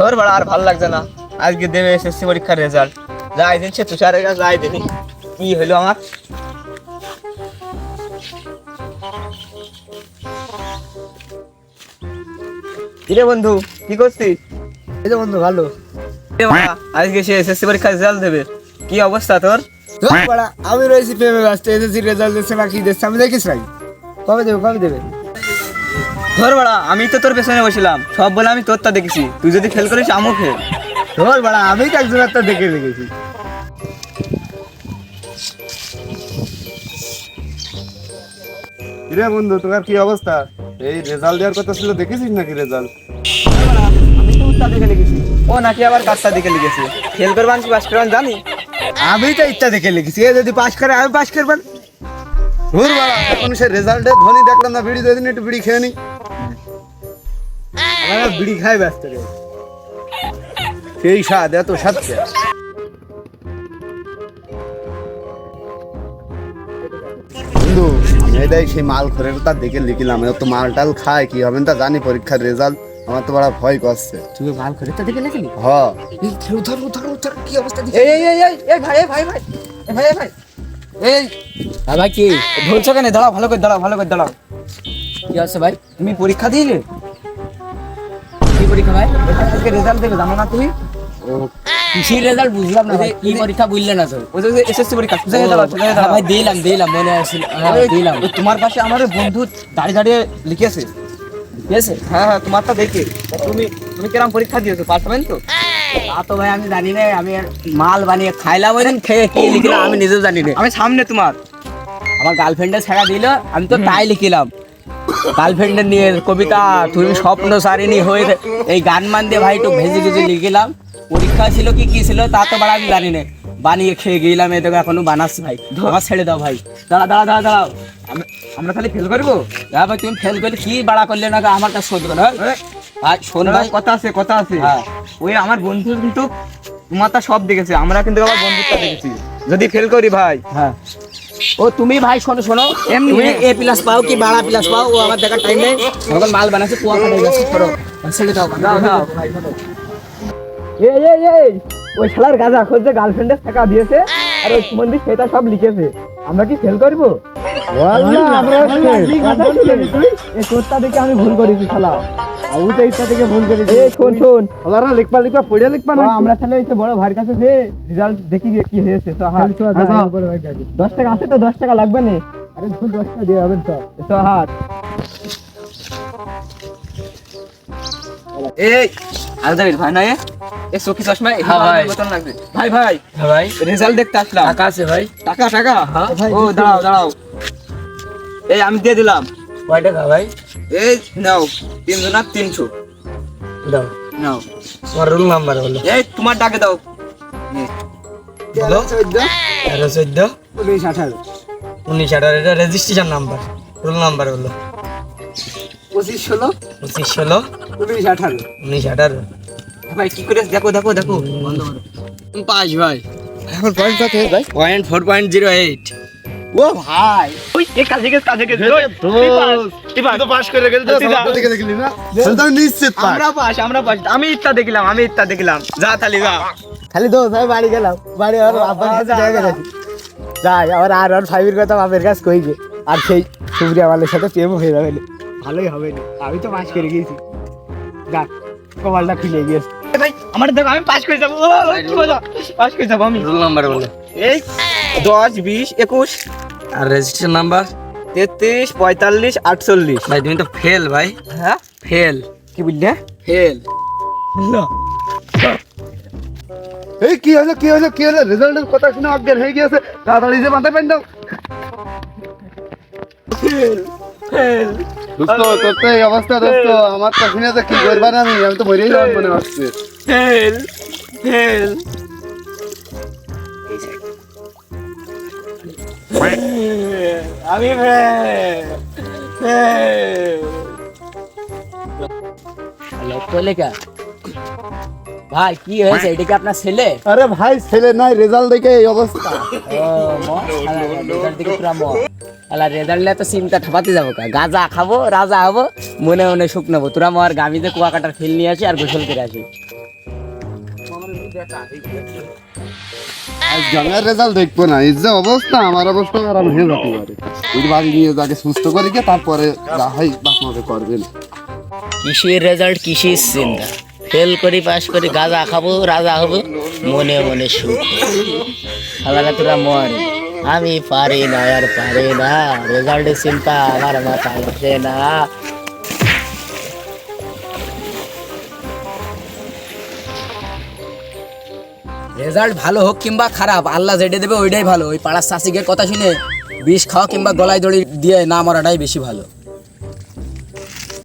তোর বড় আর ভালো লাগছে না। আজকে দেবে এসএসসি পরীক্ষার রেজাল্ট যাই দিন সে তুষারের কাছে যাই দিনি। কি হলো আমার? কিরে বন্ধু কি করছিস? এই বন্ধু ভালো। আজকে সে এসএসসি পরীক্ষার রেজাল্ট দেবে। কি অবস্থা তোর? আমি রয়েছি প্রেমে ব্যস্ত এসএসসি রেজাল্ট দিচ্ছে না কি দিচ্ছে আমি দেখিস নাই। কবে দেবে কবে দেবে? ধর বাড়া আমি তো তোর পেছনে বসিলাম। সব বলে আমি তোরটা দেখেছি। তুই যদি ফেল করিস আমও ফেল ধর বাড়া আমি তো একজন একটা দেখে দেখেছি। রে বন্ধু তোমার কি অবস্থা? এই রেজাল্ট দেওয়ার কথা ছিল দেখেছিস নাকি রেজাল্ট? আমি তো উত্তা দেখে লিখেছি। ও নাকি আবার কাজটা দেখে লিখেছে। ফেল করবান কি পাস করবান জানি? আমি তো ইচ্ছা দেখে লিখেছি এ যদি পাস করে আমি পাস করবেন। ধুর বাড়া এখন সে রেজাল্টে ধনী দেখলাম না বিড়ি দিন একটু বিড়ি খেয়ে নি। আমার বিড়ি খাই ব্যস্ত রে। সেই স্বাদ এত সাথে বন্ধু এটাই সেই মাল তা দেখে লিখিলাম। এত মাল টাল খায় কি হবে তা জানি পরীক্ষার রেজাল্ট আমার তো বড় ভয় করছে। তুই মাল করে তো দেখে লিখলি? হ। এই উধর উধর উধর কি অবস্থা এই এই এই এই এই ভাই ভাই ভাই ভাই এই ভাই এই। হ্যাঁ ভাই কি? ধরছো কেন? দাঁড়াও ভালো করে দাঁড়াও ভালো করে দাঁড়াও। কি আছে ভাই? তুমি পরীক্ষা দিলে? ভাই। আজকে রেজাল্ট দেবে জানো না তুমি? ও রেজাল্ট বুঝলাম না ভাই কি পরীক্ষা বুঝলে না তো? ওই যে এসএসসি পরীক্ষা হয়ে ভাই দিলাম দিলাম মনে হ্যাঁ, দিলাম। তোমার পাশে আমার বন্ধু দাঁড়িয়ে দাঁড়িয়ে লিখেছে। আছে হ্যাঁ হ্যাঁ তোমারটা দেখে। তুমি তুমি কিরম পরীক্ষা দিয়েছ পাস তো? তা তো ভাই আমি জানি না আমি মাল বানিয়ে খাইলাম ওই দিন খেয়ে কি লিখলাম আমি নিজেও জানি না। আমি সামনে তোমার। আমার গার্লফ্রেন্ডের ছেড়া দিল আমি তো তাই লিখিলাম। গার্লফ্রেন্ডের নিয়ে কবিতা তুমি স্বপ্ন সারিনি হয়ে এই গান মান দিয়ে ভাই একটু ভেজে ভেজে লিখিলাম। পরীক্ষা ছিল কি কি ছিল তা তো বাড়া আমি জানি না। বানিয়ে খেয়ে গেলাম এ দেখো এখনও বানাচ্ছি ভাই। আমার ছেড়ে দাও ভাই। দাঁড়া দাঁড়া দাঁড়া দাঁড়াও আমরা খালি ফেল করব? হ্যাঁ ভাই তুমি ফেল করলে কি বাড়া করলে না আমার কাছে শোধ করো আর শোন ভাই। কথা আছে কথা আছে। হ্যাঁ। ওই আমার বন্ধু কিন্তু তোমারটা সব দেখেছে। আমরা কিন্তু আমার বন্ধুটা দেখেছি। যদি ফেল করি ভাই হ্যাঁ। ও তুমি ভাই শোনো শোনো। এমনি। তুমি এ প্লাস পাও কি বাড়া প্লাস পাও? ও আমার দেখার টাইম নেই। এখন মাল বানাচ্ছে কুয়া কাটাই যাচ্ছে। করো ছেড়ে দাও। এই এই এই ওই শালার গাজা খোঁজে গার্লফ্রেন্ডের টাকা দিয়েছে আর ওই সুমন্দির সেটা সব লিখেছে। আমরা কি ফেল করব? এই তোরটা দেখে আমি ভুল করেছি শালা। আবু তো ইচ্ছা থেকে ভুল করেছি এই শোন শোন। ওরা লিখবা লিখবা পড়ে লিখবা না? আমরা তাহলে এই বড় ভাইয়ের কাছে যে রেজাল্ট দেখি কি হয়েছে তো হাত দশ টাকা আছে তো দশ টাকা লাগবে না? আরে দশ টাকা দিয়ে হবে তো। তো হাত এই আলদাবির ভাই না এ? এ সখি চশমা হ্যাঁ, ভাই। বোতল লাগবে। ভাই ভাই হ্যাঁ ভাই। রেজাল্ট দেখতে আসলাম। টাকা আছে ভাই। টাকা টাকা? হ্যাঁ। ও দাঁড়াও দাঁড়াও। এই আমি দিয়ে দিলাম। কয় টাকা ভাই? এই নাও তিনশো না তিনশো। দাও। নাও। তোমার রোল নাম্বার হলো। এই তোমার ডাকে দাও। তেরো চোদ্দ উনিশ আঠারো। উনিশ আঠারো এটা রেজিস্ট্রেশন নাম্বার রোল নাম্বার হলো। পঁচিশ ষোলো। পঁচিশ ষোলো উনিশ আঠারো। উনিশ আঠারো। ভাই কি করে? দেখো দেখো দেখো। পাঁচ ভাই। এখন পয়েন্ট কত ভাই? Point four point zero eight ও ভাই। ওই এ কাজে গেছে কাজে গেছে তো পাস করে গেলি তো সবার দেখে দেখলি না? নিশ্চিত আমরা পাস আমরা পাস। আমি ইত্যা দেখলাম আমি ইত্যা দেখলাম। যা যা। খালি দোষ আমি বাড়ি গেলাম। বাড়ি আর কাছে যাই আর আর ফাইভের কথা বাপের কাছে কই গে আর সেই সুপ্রিয়া মালের সাথে প্রেম হয়ে যাবে ভালোই হবে না। আমি তো পাস করে গেছি যাক কপালটা খুলে গিয়েছে ভাই আমার দেখো আমি পাস করে যাব। পাস করে যাব আমি। রোল নাম্বার বলে। এই দশ বিশ একুশ। আর রেজিস্ট্রেশন নাম্বার তেত্রিশ পঁয়তাল্লিশ আটচল্লিশ। ভাই তুমি তো ফেল ভাই। হ্যাঁ? ফেল কি বুঝলে ফেল এই কি হলো কি হলো কি হলো? রেজাল্টের কথা শুনে অজ্ঞান হয়ে গিয়েছে। তাড়াতাড়ি যে মাথায় পেন দাও। দোস্ত তোর তো এই অবস্থা দোস্ত আমার তো শুনে তো কি করবা না আমি? আমি তো মরেই যাওয়ার মনে হচ্ছে ফেল ফেল আমি ভাই কি হয়েছে? এটা কি আপনার ছেলে? আরে ভাই ছেলে নাই রেজাল্ট দেখে এই অবস্থা। শালা রেজাল্ট তো চিন্তা ঠাপাতে যাব কা। গাঁজা খাব রাজা হব মনে মনে সুখ নেব তোরা আমার গামিতে কুয়াকাটার ফিল নিয়ে আসি আর গোসল করে আসি। রেজাল্ট দেখব না। এই যে অবস্থা, আমার অবস্থা হয়ে যেতে পারে। বাড়ি নিয়ে যাকে সুস্থ করে গিয়ে তারপরে করবেন। কৃষির রেজাল্ট, কৃষির চিন্তা। ফেল করি পাস করি, গাঁজা খাব, রাজা হব, মনে মনে সুখ। শালারা তোরা মর। আমি পারি না, আর পারি না। রেজাল্টের চিন্তা আমার মাথায় আসে না। রেজাল্ট ভালো হোক কিংবা খারাপ, আল্লাহ যেটা দেবে ওইটাই ভালো। ওই পাড়ার চাষিকের কথা শুনে বিষ খাওয়া কিংবা গলায় দড়ি দিয়ে না মরাটাই বেশি ভালো।